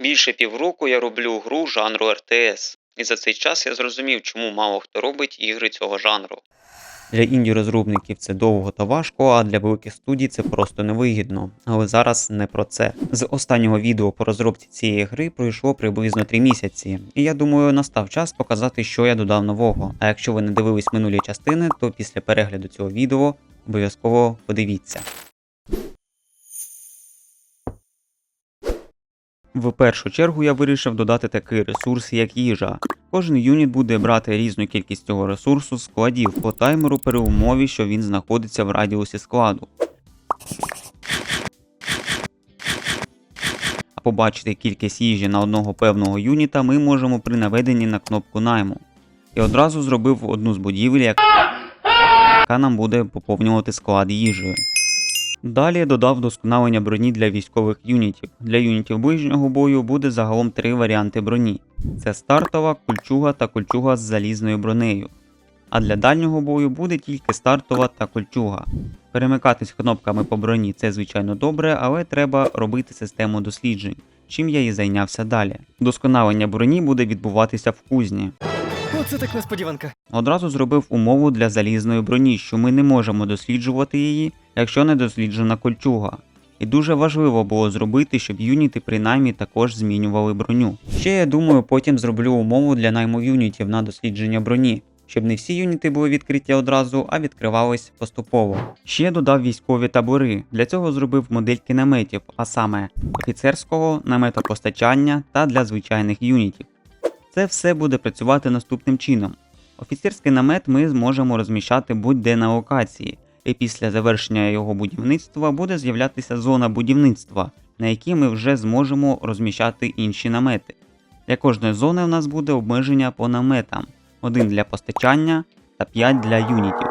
Більше півроку я роблю гру жанру RTS, і за цей час я зрозумів, чому мало хто робить ігри цього жанру. Для інді розробників це довго та важко, а для великих студій це просто невигідно. Але зараз не про це. З останнього відео по розробці цієї гри пройшло приблизно 3 місяці, і я думаю, настав час показати, що я додав нового. А якщо ви не дивились минулі частини, то після перегляду цього відео обов'язково подивіться. В першу чергу я вирішив додати такий ресурс, як їжа. Кожен юніт буде брати різну кількість цього ресурсу з складів по таймеру при умові, що він знаходиться в радіусі складу. А побачити кількість їжі на одного певного юніта ми можемо при наведенні на кнопку найму. І одразу зробив одну з будівель, яка нам буде поповнювати склад їжею. Далі додав вдосконалення броні для військових юнітів. Для юнітів ближнього бою буде загалом три варіанти броні: це стартова, кольчуга та кольчуга з залізною бронею. А для дальнього бою буде тільки стартова та кольчуга. Перемикатись кнопками по броні це звичайно добре, але треба робити систему досліджень, чим я і зайнявся далі. Вдосконалення броні буде відбуватися в кузні. Оце так несподіванка. Одразу зробив умову для залізної броні, що ми не можемо досліджувати її, якщо не досліджена кольчуга. І дуже важливо було зробити, щоб юніти принаймні також змінювали броню. Ще я думаю, потім зроблю умову для найму юнітів на дослідження броні, щоб не всі юніти були відкриті одразу, а відкривались поступово. Ще додав військові табори. Для цього зробив модельки наметів, а саме офіцерського, наметопостачання та для звичайних юнітів. Це все буде працювати наступним чином. Офіцерський намет ми зможемо розміщати будь-де на локації, і після завершення його будівництва буде з'являтися зона будівництва, на якій ми вже зможемо розміщати інші намети. Для кожної зони у нас буде обмеження по наметам: один для постачання та 5 для юнітів.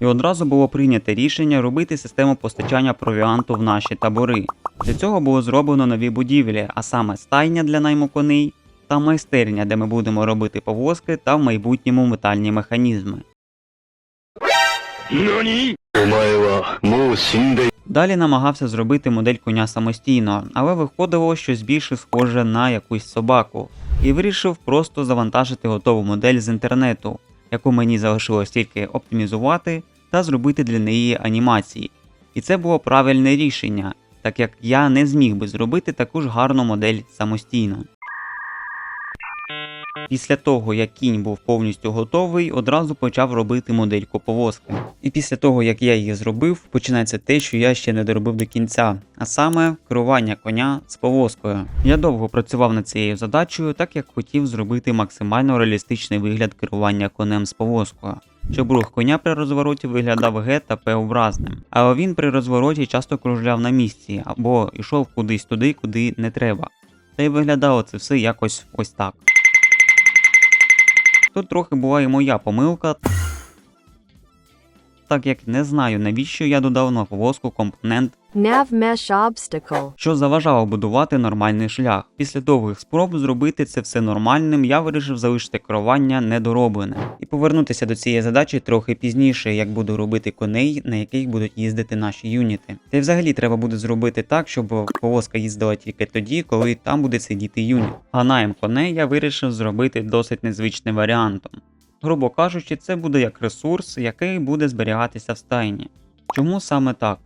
І одразу було прийнято рішення робити систему постачання провіанту в наші табори. Для цього було зроблено нові будівлі, а саме стайня для найму коней та майстерня, де ми будемо робити повозки та в майбутньому метальні механізми. Далі намагався зробити модель коня самостійно, але виходило щось більше схоже на якусь собаку, і вирішив просто завантажити готову модель з інтернету, яку мені залишилось тільки оптимізувати та зробити для неї анімації. І це було правильне рішення, так як я не зміг би зробити таку ж гарну модель самостійно. Після того, як кінь був повністю готовий, одразу почав робити модельку повозки. І після того, як я її зробив, починається те, що я ще не доробив до кінця, а саме керування коня з повозкою. Я довго працював над цією задачею, так як хотів зробити максимально реалістичний вигляд керування конем з повозкою. Щоб рух коня при розвороті виглядав Г та П образним. Але він при розвороті часто кружляв на місці або йшов кудись туди, куди не треба. Та й виглядало це все якось ось так. Тут трохи була і моя помилка, так як не знаю навіщо я додав на повозку компонент, Nav mesh obstacle. що заважало будувати нормальний шлях. Після довгих спроб зробити це все нормальним, я вирішив залишити керування недоробленим і повернутися до цієї задачі трохи пізніше, як буду робити коней, на яких будуть їздити наші юніти. Та й взагалі треба буде зробити так, щоб повозка їздила тільки тоді, коли там буде сидіти юніт. А найм коней я вирішив зробити досить незвичним варіантом. Грубо кажучи, це буде як ресурс, який буде зберігатися в стайні. Чому саме так?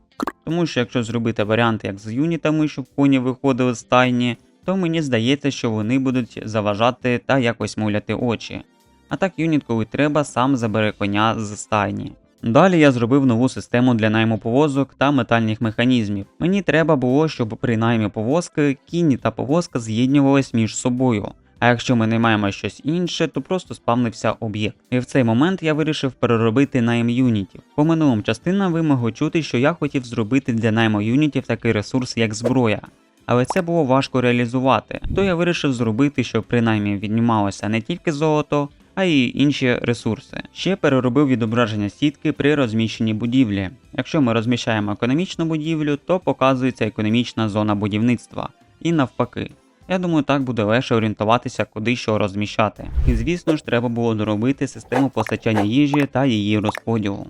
Тому що якщо зробити варіант як з юнітами, щоб коні виходили з стайні, то мені здається, що вони будуть заважати та якось муляти очі. А так юніт, коли треба, сам забере коня з стайні. Далі я зробив нову систему для найму повозок та метальних механізмів. Мені треба було, щоб при наймі повозки кінь та повозка з'єднювались між собою. А якщо ми не маємо щось інше, то просто спавнився об'єкт. І в цей момент я вирішив переробити найм юнітів. По минулим частинам ви могли чути, що я хотів зробити для найму юнітів такий ресурс, як зброя. Але це було важко реалізувати, то я вирішив зробити, щоб при наймі віднімалося не тільки золото, а й інші ресурси. Ще переробив відображення сітки при розміщенні будівлі. Якщо ми розміщаємо економічну будівлю, то показується економічна зона будівництва. І навпаки. Я думаю, так буде легше орієнтуватися, куди що розміщати. І звісно ж, треба було доробити систему постачання їжі та її розподілу.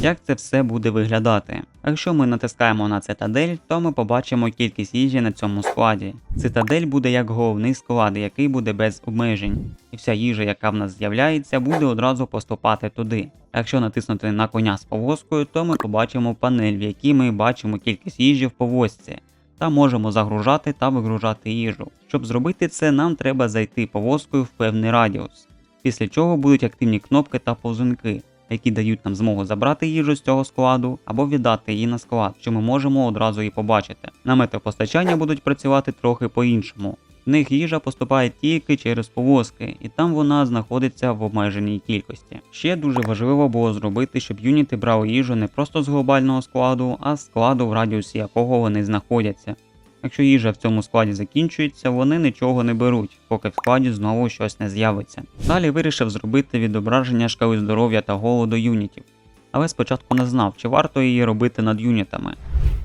Як це все буде виглядати? Якщо ми натискаємо на цитадель, то ми побачимо кількість їжі на цьому складі. Цитадель буде як головний склад, який буде без обмежень. І вся їжа, яка в нас з'являється, буде одразу поступати туди. Якщо натиснути на коня з повозкою, то ми побачимо панель, в якій ми бачимо кількість їжі в повозці. Та можемо загружати та вигружати їжу. Щоб зробити це, нам треба зайти повозкою в певний радіус. Після чого будуть активні кнопки та повзунки, які дають нам змогу забрати їжу з цього складу або віддати її на склад, що ми можемо одразу і побачити. Намети постачання будуть працювати трохи по-іншому. Них їжа поступає тільки через повозки, і там вона знаходиться в обмеженій кількості. Ще дуже важливо було зробити, щоб юніти брали їжу не просто з глобального складу, а з складу, в радіусі якого вони знаходяться. Якщо їжа в цьому складі закінчується, вони нічого не беруть, поки в складі знову щось не з'явиться. Далі вирішив зробити відображення шкали здоров'я та голоду юнітів, але спочатку не знав, чи варто її робити над юнітами.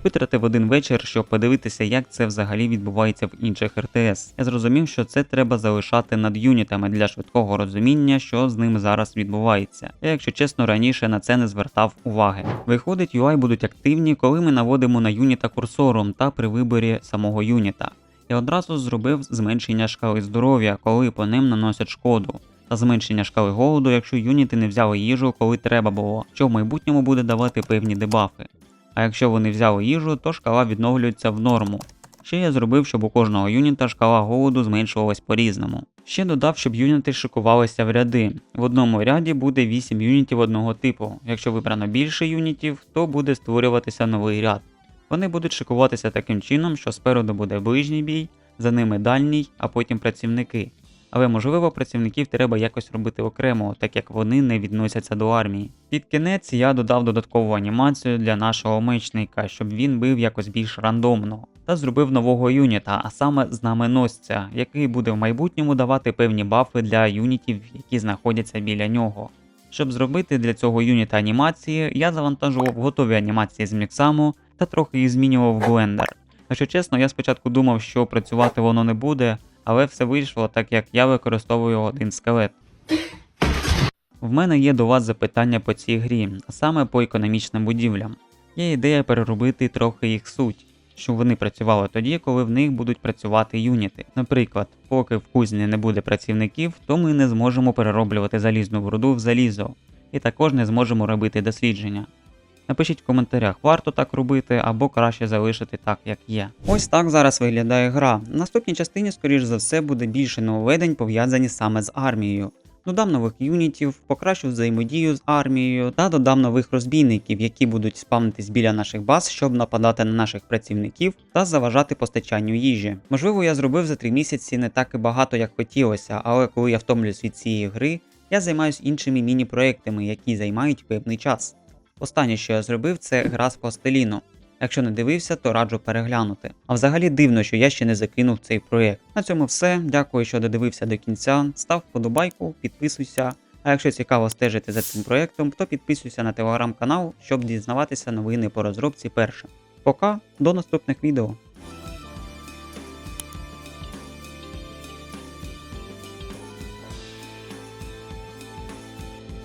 Витратив один вечір, щоб подивитися, як це взагалі відбувається в інших РТС. Я зрозумів, що це треба залишати над юнітами для швидкого розуміння, що з ним зараз відбувається. Я, якщо чесно, раніше на це не звертав уваги. Виходить, UI будуть активні, коли ми наводимо на юніта курсором та при виборі самого юніта. Я одразу зробив зменшення шкали здоров'я, коли по ним наносять шкоду. Та зменшення шкали голоду, якщо юніти не взяли їжу, коли треба було, що в майбутньому буде давати певні дебафи. А якщо вони взяли їжу, то шкала відновлюється в норму. Ще я зробив, щоб у кожного юніта шкала голоду зменшувалась по-різному. Ще додав, щоб юніти шикувалися в ряди. В одному ряді буде 8 юнітів одного типу. Якщо вибрано більше юнітів, то буде створюватися новий ряд. Вони будуть шикуватися таким чином, що спереду буде ближній бій, за ними дальній, а потім працівники. Але можливо працівників треба якось робити окремо, так як вони не відносяться до армії. Під кінець я додав додаткову анімацію для нашого мечника, щоб він бив якось більш рандомно, та зробив нового юніта, а саме знаменосця, який буде в майбутньому давати певні бафи для юнітів, які знаходяться біля нього. Щоб зробити для цього юніта анімації, я завантажував готові анімації з міксаму та трохи їх змінював в Blender. Якщо чесно, я спочатку думав, що працювати воно не буде, але все вийшло так, як я використовую один скелет. В мене є до вас запитання по цій грі, а саме по економічним будівлям. Є ідея переробити трохи їх суть, щоб вони працювали тоді, коли в них будуть працювати юніти. Наприклад, поки в кузні не буде працівників, то ми не зможемо перероблювати залізну руду в залізо, і також не зможемо робити дослідження. Напишіть в коментарях, варто так робити або краще залишити так, як є. Ось так зараз виглядає гра. В наступній частині, скоріш за все, буде більше нововведень, пов'язані саме з армією. Додам нових юнітів, покращу взаємодію з армією та додам нових розбійників, які будуть спавнитись біля наших баз, щоб нападати на наших працівників та заважати постачанню їжі. Можливо, я зробив за 3 місяці не так і багато, як хотілося, але коли я втомлююсь від цієї гри, я займаюсь іншими міні-проектами, які займають певний час. Останнє, що я зробив, це гра з пластиліну. Якщо не дивився, то раджу переглянути. А взагалі дивно, що я ще не закинув цей проєкт. На цьому все. Дякую, що додивився до кінця. Став вподобайку, підписуйся. А якщо цікаво стежити за цим проєктом, то підписуйся на телеграм-канал, щоб дізнаватися новини по розробці першим. Пока, до наступних відео.